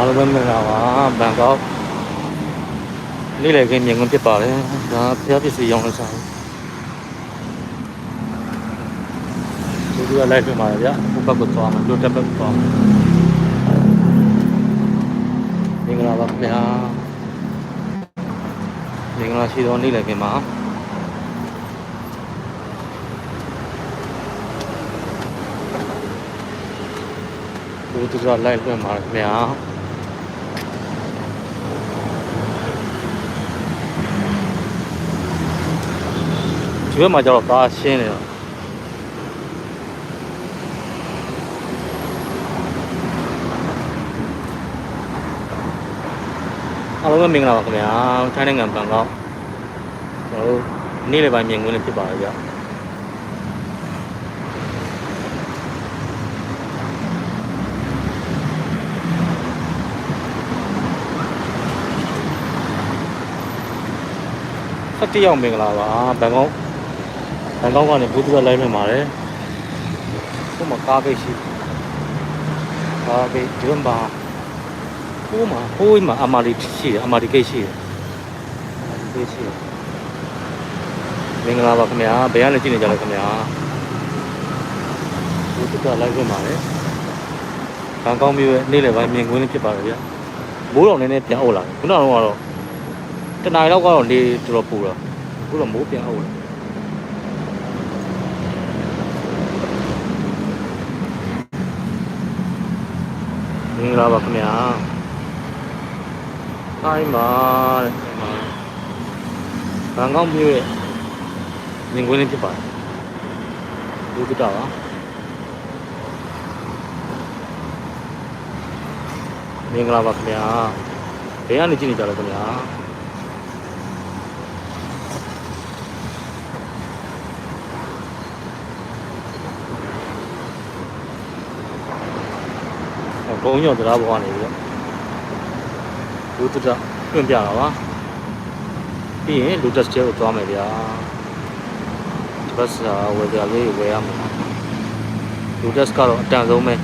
အားလုံးပဲမင်္ဂလာပါဘန်ကောက်နေ့လည်ခင်းမြင်ကွင်းဖြစ်ပါတယ်ဒါဖျားပစ္စည်းရောင်းလို့ဆိုင်ဒီကလိုက်ပြမှာဗျဟိုဘက်ကိုသွားမှာတို့တက်ဘက်ကိုသွားမှာမင်္ဂလာပါခင်ဗျာမင်္ဂလာရှိသောနေ့လည်ခင်းမှာဒီတို့ကလိုက်လွှင့်မှာခင်ဗျာ ဘက်မှာကျတော့ကားရှင်းနေတော့အားလုံးပဲမင်္ဂလာပါခင်ဗျာထိုင်းနိုင်ငံဘန်ကောက်ကျွန်တော်တို့နေ့လယ်ပိုင်းမြင်ကွင်းလေးဖြစ်ပါရဲ့ဗျဆက်တရောက်မင်္ဂလာပါဘန်ကောက် ဘန်ကောက်ကနေဘူးတူကလိုက်နေပါတယ်။ဟိုမှာကားဂိတ်ရှိ။ကားဂိတ်ဒီမှာဟိုမှာဟိုမှာအမာလီရှိတယ်အမာလီဂိတ်ရှိတယ်။အမာလီဂိတ်ရှိတယ်။မင်္ဂလာပါခင်ဗျာ။ဘယ်ကနေကြည့်နေကြလဲခင်ဗျာ။ဘူးတူကလိုက်နေပါတယ်။ဘန်ကောက်မြို့ရဲ့နေ့လယ်ပိုင်းမြင်ကွင်းလေးဖြစ်ပါတယ်ဗျာ။မိုးတော်နည်းနည်းပြန်အုပ်လာတယ်။ခုနကတော့တနင်္လာရီလောက်ကတော့နေတော်တော်ပူတော့အခုတော့မိုးပြန်အုပ်လာ မင်္ဂလာပါခင်ဗျာတိုင်းပါတဲ့ဘန်ကောက်မြို့ရဲ့မြင်ကွင်းလေးဖြစ်ပါတယ်ဒီကတာပါမင်္ဂလာပါခင်ဗျာဘယ်ကနေကြည့်နေကြလဲခင်ဗျာ ညော်တရားဘောကနေပြီးတော့လူတတတွင့်ပြတာပါပြီးရင်လူတက်စတဲကိုသွားမယ်ဗျာဒီဘက်စာဝယ်ကြလေးဝယ်ရမှာလူတက်စကတော့အတန်ဆုံးပဲ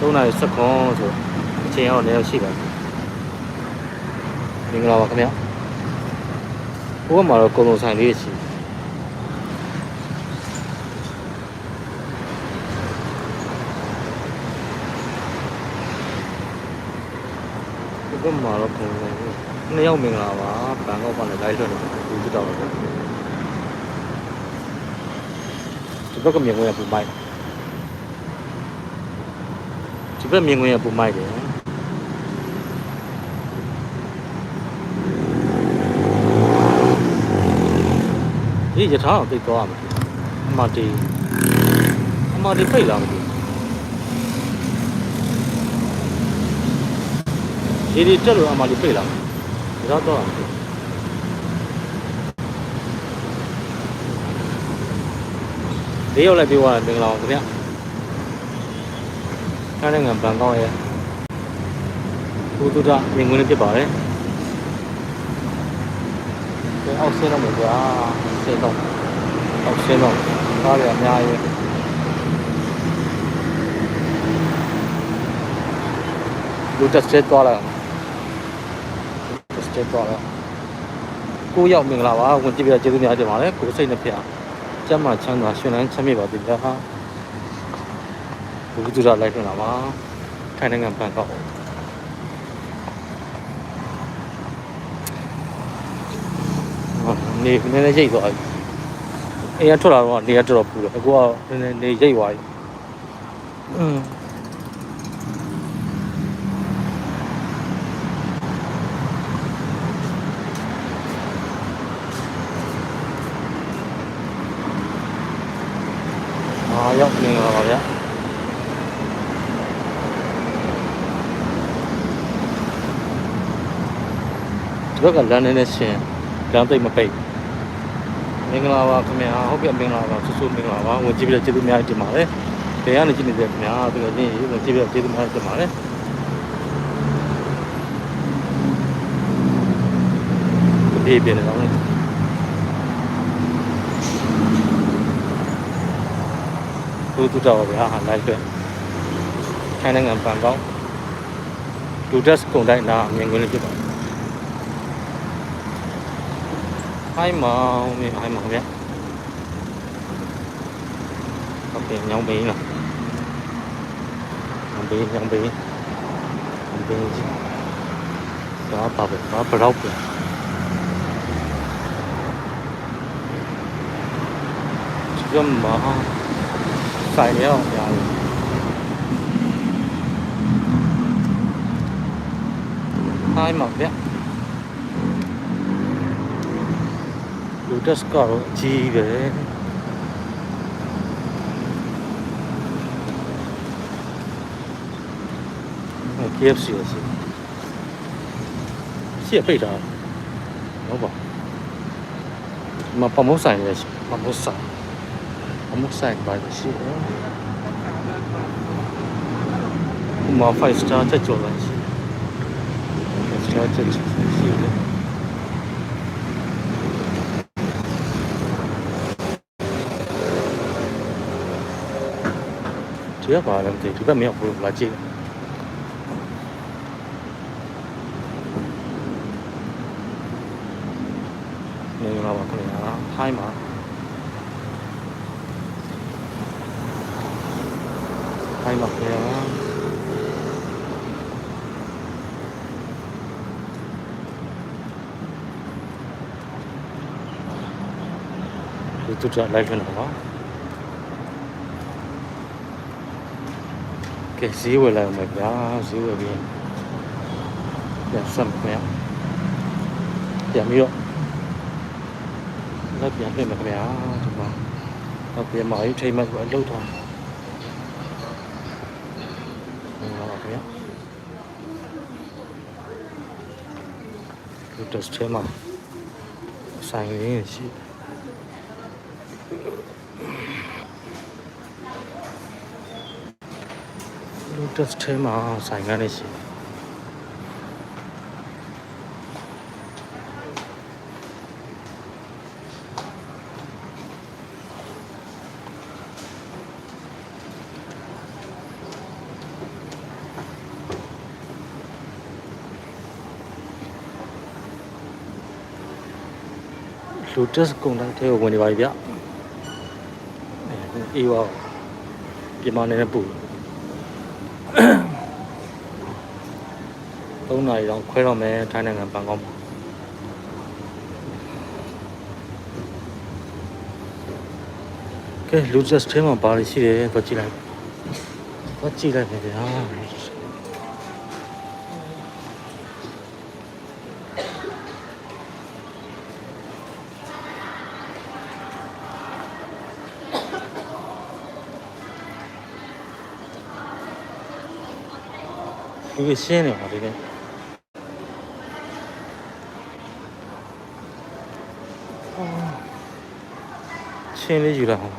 ၃နာရီစက္ကွန်ဆိုအချိန်အောင်လည်းရှိပါတယ်မင်္ဂလာပါခင်ဗျာဘိုးကမှာတော့ကုံလုံးဆိုင်လေးရှိတယ် ဒီဘက်မှာတော့ပုံစံနှစ်ယောက်မင်္ဂလာပါဘန်ကောက်ကလည်း live လွှင့်နေတယ်ဘူးတောက်တော့ဒီဘက်ကမြင်ခွင့်ရပူမိုက်ဒီဘက်မြင်ခွင့်ရပူမိုက်တယ်ဒီရထားအောင်သိသွားရမယ်အမတီအမတီဖိတ်လာမသိ ဒီဒီတက်လို့အမှဒီပြေးလာမယ်ဒါတော့ဒီရောက်လိုက်ပြေးသွားတယ်မင်္ဂလာပါခင်ဗျထိုင်းနိုင်ငံဘန်ကောက်ရဲ့ဘူတုဒမြင်ကွင်းလေးဖြစ်ပါတယ်ဒီအောက်ဆင်းတော့မယ်ကွာဆင်းတော့အောက်ဆင်းတော့ကားရအများကြီးလူတက်စတက်သွားလိုက်အောင်စ တက်သွားတော့ကိုရောက်မင်္ဂလာပါဝင်ကြည့်ပြကျေးဇူးများတင်ပါတယ်ကိုစိတ်နဲ့ဖျားကျမ်းမာချမ်းသာရှင်လန်းချမ်းမြေ့ပါစေဗျာဘူဒူရာလိုက်ထွန်းလာပါထိုင်းနိုင်ငံဘန်ကောက်နေနည်းနည်းရိတ်သွားပြီအိမ်ကထွက်လာတော့နေရတော်တော်ပူတယ်အခုကနည်းနည်းနေရိတ်သွားပြီอืม အာရောက်နေပါပါဗျာ ဒီဘက်ကလမ်းနေနဲ့ရှင်လမ်းသိပ်မပိတ်မင်္ဂလာပါခင်ဗျာဟုတ်ကဲ့မင်္ဂလာပါဆူဆူမင်္ဂလာပါဝင်ကြည့်ပြီးတော့ကျေးဇူးများတင်ပါတယ်ဘယ်ကနေကြည့်နေကြခင်ဗျာတကယ်ချင်းဝင်ကြည့်ပြီးတော့ကျေးဇူးများတင်ပါတယ်ဒီပြနေတော့ဘူးတူတော့ဗျာလိုက်ပဲထိုင်းနိုင်ငံဘန်ကောက်လူဒက်စ်ကုန်တိုက်နာမြင်ကွင်းလေးဖြစ်ပါတယ် ဟိုင်းမောင်မြေဟိုင်းမောင်ဗျဟုတ်ကဲ့ညောင်းပင်းလားညောင်းပင်းညောင်းပင်းညောင်းပင်းကြီးဒါ Lotus ကတော့အကြီးပဲ။ KFC ရစီ။ရှေ့ပိတ်တာ။ဟုတ်ပါ။ဒီမှာပမုတ်ဆိုင်လည်းရှိပမုတ်ဆိုင်။ပမုတ်ဆိုင်ပါလို့ရှိတယ်။ဒီမှာ5 star ချက်ကျော်လာရှိ။5 star ချက်ကျော်ရှိတယ်။ ဒီကပါလည်းမသိဒီဘက်မရောက်ဘူးလာကြည့်တယ်နေလာပါခင်ဗျာဟိုင်းပါဟိုင်းပါခင်ဗျာဒီတူတာလိုက်ပြန်တော့ပါကဲဈေးဝယ်လိုက်အောင်ဗျာ ဈေးဝယ်ပြီးပြန်ဆက်မယ်ပြန်ပြီးတော့လက်ပြန်ပြင်မယ်ခင်ဗျာဒီမှာတော့ပြန်မာရေးထိမှ တ်ကိုအလုပ်ထားဟုတ်ပါခင်ဗျာဒီတက်စထဲမှာဆိုင်ရင်းရှိဒီတက်စထဲမှာဆိုင်ရင်းရှိလူတက်ကုန်တိုင်းထဲကိုဝင်နေပါပြီဗျအေးပါပြမနေနဲ့ပူ ၃နာရီတော့ခွဲတော့မယ်ထိုင်းနိုင်ငံဘန်ကောက်မှာကဲလူတက်ထဲမှာဘာတွေရှိတယ်တော့ကြည့်လိုက်တော့ကြည့်လိုက်မယ်ဗျာဒီကရှင်းနေပါဒီ ချင်းလေးယူလာအောင်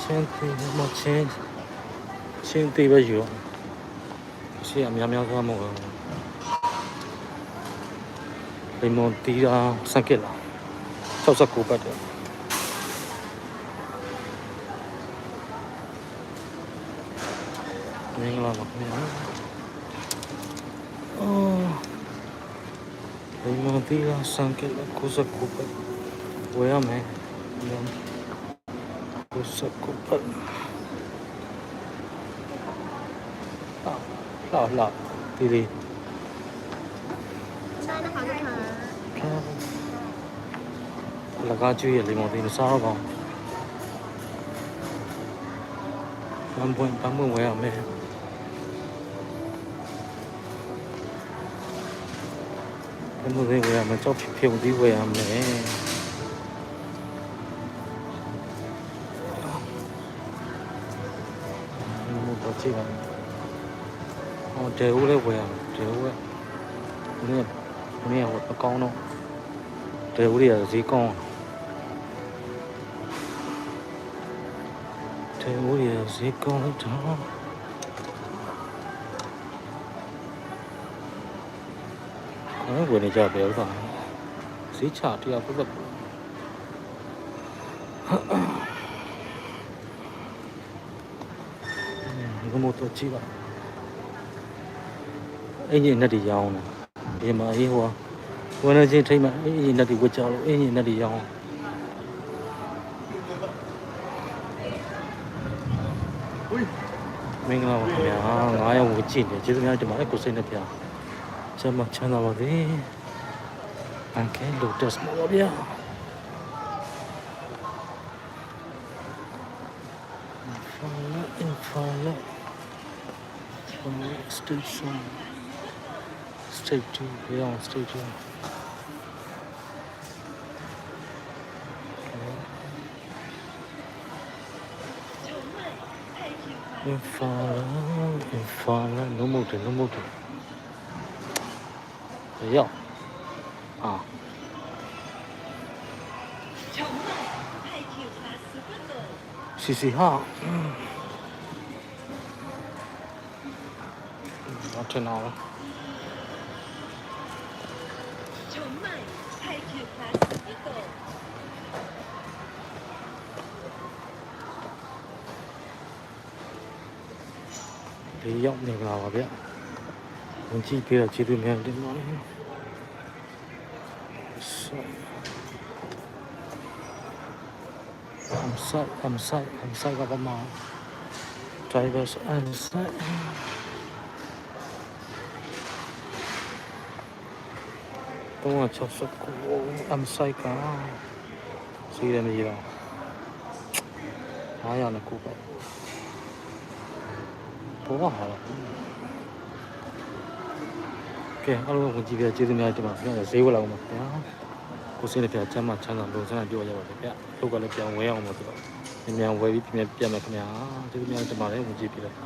ချင်းသေးမချင်းချင်းသေးပဲယူအောင်ရှေ့အများများသွားမဟုတ်ဘူးလိမွန်တီးတာစက်ကက်လာ69ပတ်တယ်မင်္ဂလာပါခင်ဗျာအော်လိမွန်တီးတာစက်ကက်လာ69ပတ်ဝယ်ရမယ် problem usakupan ah lah lah diri ใช่นะคะลูกค้า là ga chui lì một tí nó sao còn bán buôn bán buôn ngoài ở mẹ 那么这回俺们找平平地回俺们。 တော့ကြည့်ပါဟောတဲဦးလည်းဝယ်ရမယ်တဲဦးကဘုရားဘုရားဟိုအကောင်းတော့တဲဦးတွေကဈေးကောင်းတဲဦးတွေကဈေးကောင်းလိုက်တော့အဲ့ဝင်နေကြပဲဥစ္စာဈေးချတရားပုတ်ပုတ် ဒနှမို့တော့ကြည့်ပါအင်ကြီးနဲ့တည်းရောင်းတယ်ဒီမှာအေးဟိုဝင်နေချင်းထိမ့်မှာအင်ကြီးနဲ့တည်းဝတ်ကြလို့အင်ကြီးနဲ့တည်းရောင်းမင်္ဂလာပါခင်ဗျာငါးယောက်ကိုကြည့်နေကျေးဇူးများတင်ပါတယ်ကိုစိတ်နဲ့ပြချမ်းမချမ်းသာပါစေအန်ကဲလိုတက်မှာပါဗျာ Infala, Infala, Infala Station. State 2, 스텝 1 스텝 2 예, 스텝 2 인파라 인파라. 너무 돼 너무 돼 왜요? 아. 시시하. 음. nó trên nó thì rộng nhiều là vào biết còn chi kia là chi từ miền đến nói sợ I'm sorry, I'm sorry, I'm sorry, I'm sorry. Drivers, I'm sorry. Đúng là cho sức của I'm sorry cả. Suy ra gì đâu. Ai là cô vậy? ဘောကဟာလားကဲအားလုံးဝင်ကြည့်ပြကျေးဇူးများတင်ပါခင်ဗျာဈေးဝယ်လာအောင်ပါခင်ဗျာကိုစင်းလည်းပြချမ်းမှချမ်းသာလို့ဆန္ဒပြောရပါခင်ဗျာလောက်ကလည်းပြန်ဝဲအောင်ပါဆိုတော့မြန်မြန်ဝယ်ပြီးပြန်ပြန်မယ်ခင်ဗျာကျေးဇူးများတင်ပါတယ်ဝင်ကြည့်ပြလိုက်